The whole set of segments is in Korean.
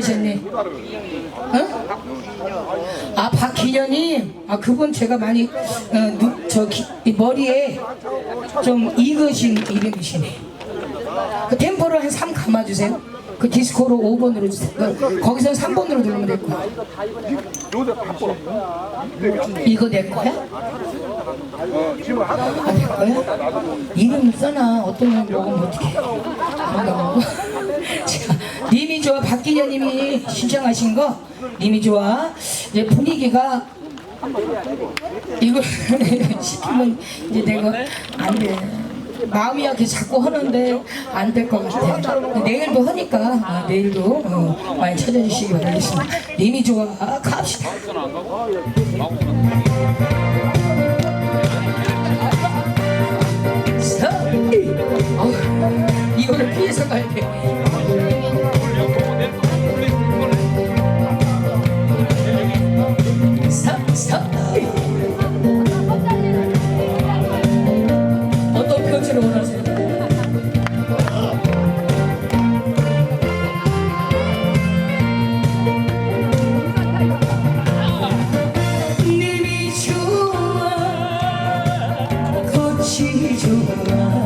신청하셨네. 어? 아 박기년님, 아 그분 제가 많이 어, 누, 저 기, 이 머리에 좀 익으신 이름이시네. 그 템포를 한 3 감아주세요. 그 디스코로 5번으로 주세요. 그, 거기서 3번으로 누르면 될 거야. 이거 내 거야? 아, 내 거야? 이름 써놔. 어떤 놈 먹으면 어떡해. 먹어. 자, 님이 좋아. 박기녀님이 신청하신 거. 님이 좋아. 이제 분위기가 이걸 시키면 이제 내가 안 돼. 마음이 이렇게 자꾸 하는데 안 될 것 같아. 내일도 하니까 아, 내일도 어, 많이 찾아주시기 바라겠습니다. 님이 좋아. 아, 갑시다. 꽃이 좋아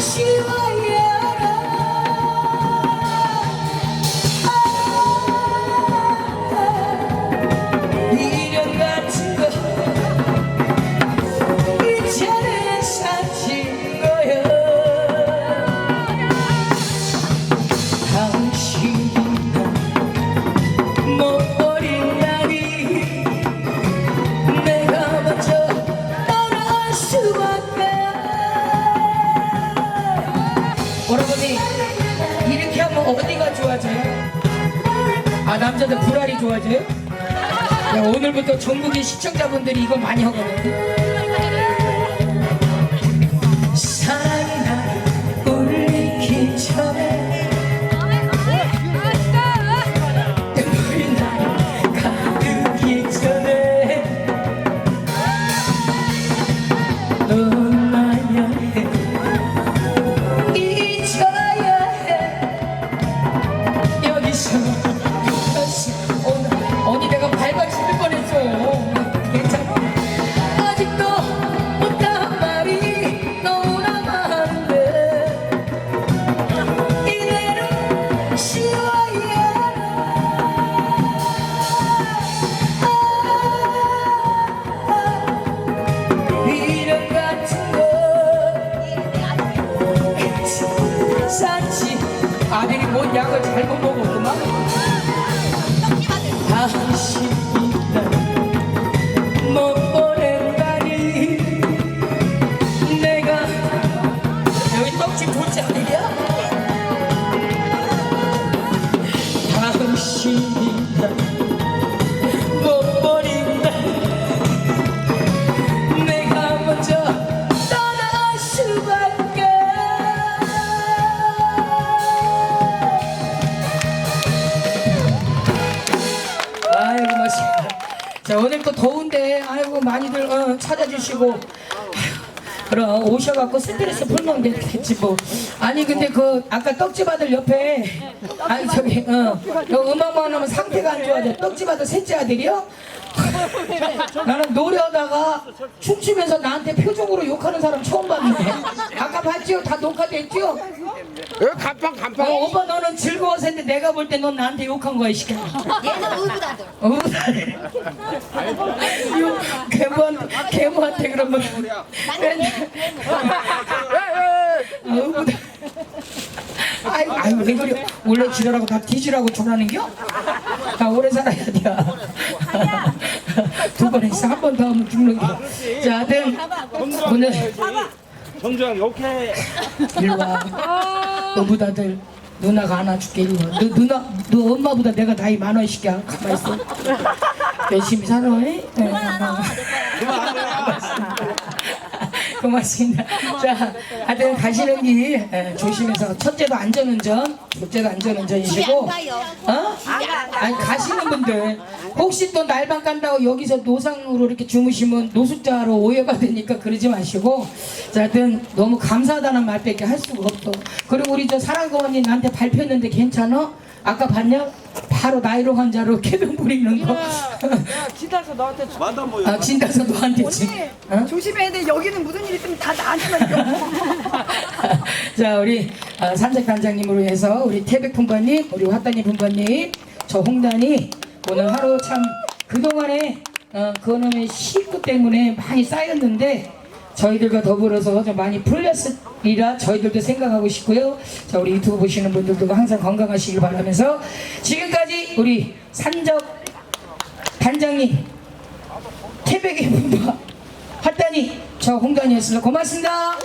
She 요? 야, 오늘부터 전국의 시청자분들이 이거 많이 하거든요. 사랑이 날 울리기 전에 산지 아들이 뭔 약을 잘못 먹었구만 자 오늘 또 더운데 아이고 많이들 어, 찾아주시고. 그럼 오셔갖고 스트레스 풀면 되겠지 뭐. 아니 근데 그 아까 떡집 아들 옆에 아니 저기 어 너 음악만 하면 상태가 안 좋아져. 떡집 아들 셋째 아들이요? 나는 노래하다가 춤추면서 나한테 표정으로 욕하는 사람 처음 봤는데 아까 봤지요? 다 녹화됐죠? 여기 간판 어, 간판. 오빠 너는 즐거워서 했는데 내가 볼 때 넌 나한테 욕한 거야 이 시끼야 얘는 의붓아들. 어, 개모한테 개모한테 그러면 어우다. 아이고 아이고 왜 그래 원래 지랄하고 다 뒤지라고 전하는겨? 나 오래 살아야 돼. 더 하면 죽는겨. 자, 하여튼 오늘 정주영 욕해. 일로 와. 너보다들 누나가 안아줄게 일로 와. 너 누나 너 엄마보다 내가 나이 많아 이 새끼야. 가만 있어. 열심히 살아. 에? 네. 고맙습니다. 자, 하여튼 가시는 길 에, 조심해서 첫째도 안전운전, 둘째도 안전운전이시고. 어? 아니 가시는 분들 혹시 또 날방 간다고 여기서 노상으로 이렇게 주무시면 노숙자로 오해가 되니까 그러지 마시고, 자, 하여튼 너무 감사하다는 말밖에 할 수가 없어. 그리고 우리 저 사랑고 언니 나한테 발표했는데 괜찮아? 아까 봤냐? 바로 나이로 환자로 개병 부리는 거. 지다서 너한테 주- 아, 진다서 너한테 지. 어? 조심해야 돼. 여기는 무슨 일 있으면 다 나한테만 줘. 자 우리 어, 산책 단장님으로 해서 우리 태백 분바님 우리 화단이 분바님 저 홍단이 오늘 하루 참 그동안에 어, 그놈의 식구 때문에 많이 쌓였는데 저희들과 더불어서 좀 많이 풀렸으리라 저희들도 생각하고 싶고요. 자 우리 유튜브 보시는 분들도 항상 건강하시길 바라면서 지금까지 우리 산적 단장님 태백의 분바 화단이 저 홍단이었습니다. 고맙습니다